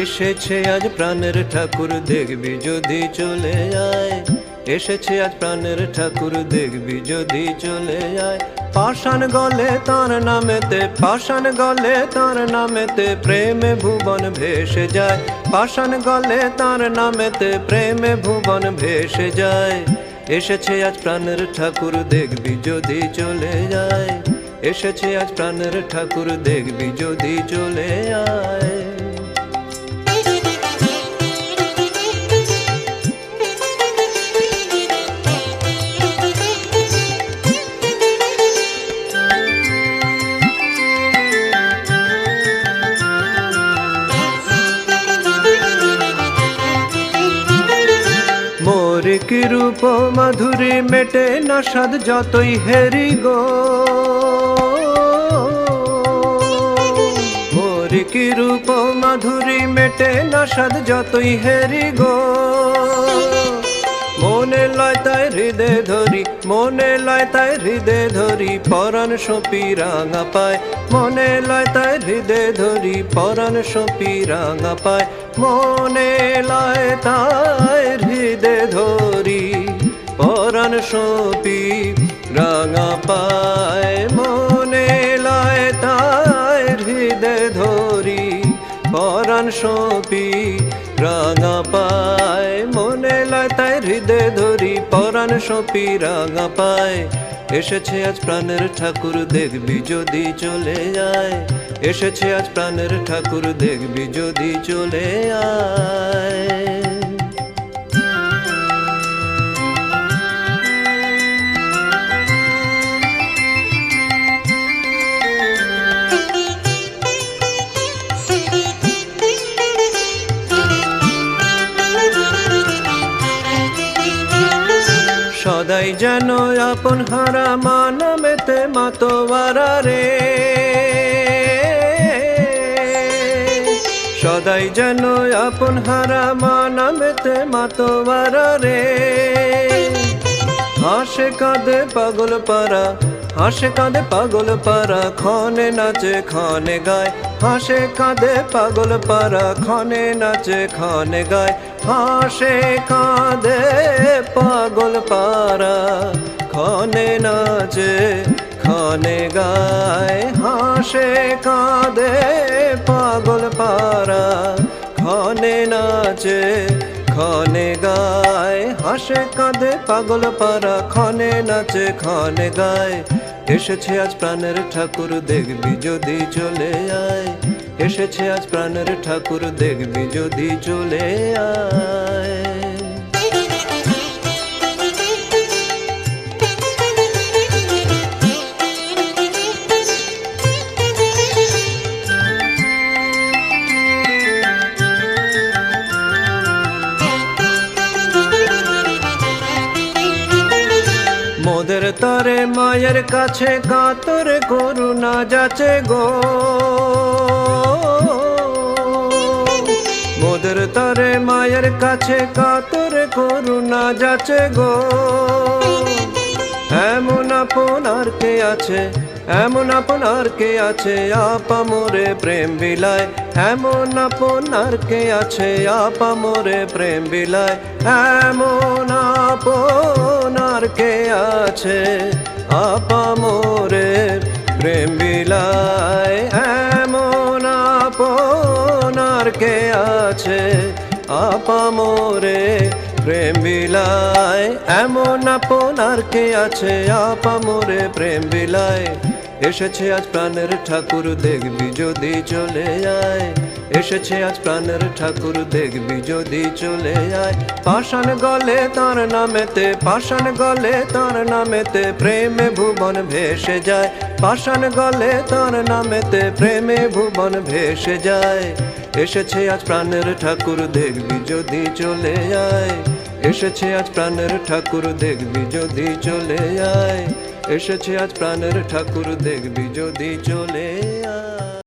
এসেছে আজ প্রাণের ঠাকুর, দেখবি যদি চলে যায় এসেছে আজ প্রাণের ঠাকুর, দেখবি যদি চলে যায় পাষাণ গলে তার নামেতে, পাষাণ গলে তার নামেতে প্রেমে ভুবন ভেসে যায়। পাষাণ গলে তার নামেতে প্রেমে ভুবন ভেসে যায়। এসেছে আজ প্রাণের ঠাকুর, দেখবি যদি চলে যায় এসেছে আজ প্রাণের ঠাকুর, দেখবি যদি চলে যায় কি রূপ মাধুরী মেটে না সাদ যতই হেরি গো। কি রূপ মাধুরী মেটে না সাদ যতই হেরি গো। মনে লয় তাই হৃদয় ধরি, মনে লয় তাই হৃদয় ধরি, পরাণ সপি রাঙা পায়। মনে লয় তাই হৃদয় ধরি, পরাণ সপি রাঙা পায়। মনে লয় তাই হৃদয় ধরি, পরাণ সপি রাঙা পায়। মনে লয় তাই হৃদয় ধরি, পরাণ সপি রাঙা পায়। মনে লয় তাই হৃদয় ধরি, পরাণ সপি রাঙা পায়। এসেছে আজ প্রাণের ঠাকুর, দেখবি যদি চলে যায়। এসেছে আজ প্রাণের ঠাকুর, দেখবি যদি চলে যায় সদাই যেন আপন হারা মানমেতে মাতোয়ারা রে। সদাই যেন আপন হারা মানমেতে মাতোয়ারা রে। হাসে কাঁদে পাগল পারা হাসে কাঁদে পাগল পারা ক্ষণে নাচে ক্ষণে গায়। হাসে কাঁদে পাগল পারা ক্ষণে নাচে ক্ষণে গায়। হাসে কাঁদে পাগল পারা ক্ষণে নাচে ক্ষণে গায় হাসে কাঁদে পাগল পারা ক্ষণে নাচে ক্ষণে গায় হাসে কাঁদে পাগল পারা ক্ষণে নাচে ক্ষণে গায়, এসেছে আজ প্রাণের ঠাকুর, দেখবি যদি চলে আয়। এসেছে আজ প্রাণের ঠাকুর, দেখবি যদি চলে আয়। মোদের তরে মায়ের কাছে কাতর করুণা যাচে গো। মোদের তরে মায়ের কাছে কাতর করুণা যাচে গো। এমন আপনার কে আছে এমন আপনার কে আছে? আপা মোরে প্রেম বিলায়। এমন আপনার কে আছে? আপা মোরে প্রেম বিলায়। এমন আপনার কে আছে? আপা মোরে প্রেম বিলায়। এমন আপনার কে আছে? আপা মোরে প্রেম বিলায়। এমন আপনার কে আছে? আপা মোরে প্রেম বিলায়। এসেছে আজ প্রাণের ঠাকুর, দেখবি যদি চলে যায় এসেছে আজ প্রাণের ঠাকুর, দেখবি যদি চলে যায় পাষাণ গলে তার নামেতে, পাষাণ গলে তার নামেতে প্রেমে ভুবন ভেসে যায়। পাষাণ গলে তার নামেতে প্রেমে ভুবন ভেসে যায়। এসেছে আজ প্রাণের ঠাকুর, দেখবি যদি চলে যায় এসেছে আজ প্রাণের ঠাকুর, দেখবি যদি চলে আয়। এসেছে আজ প্রাণের ঠাকুর, দেখবি যদি চলে যায়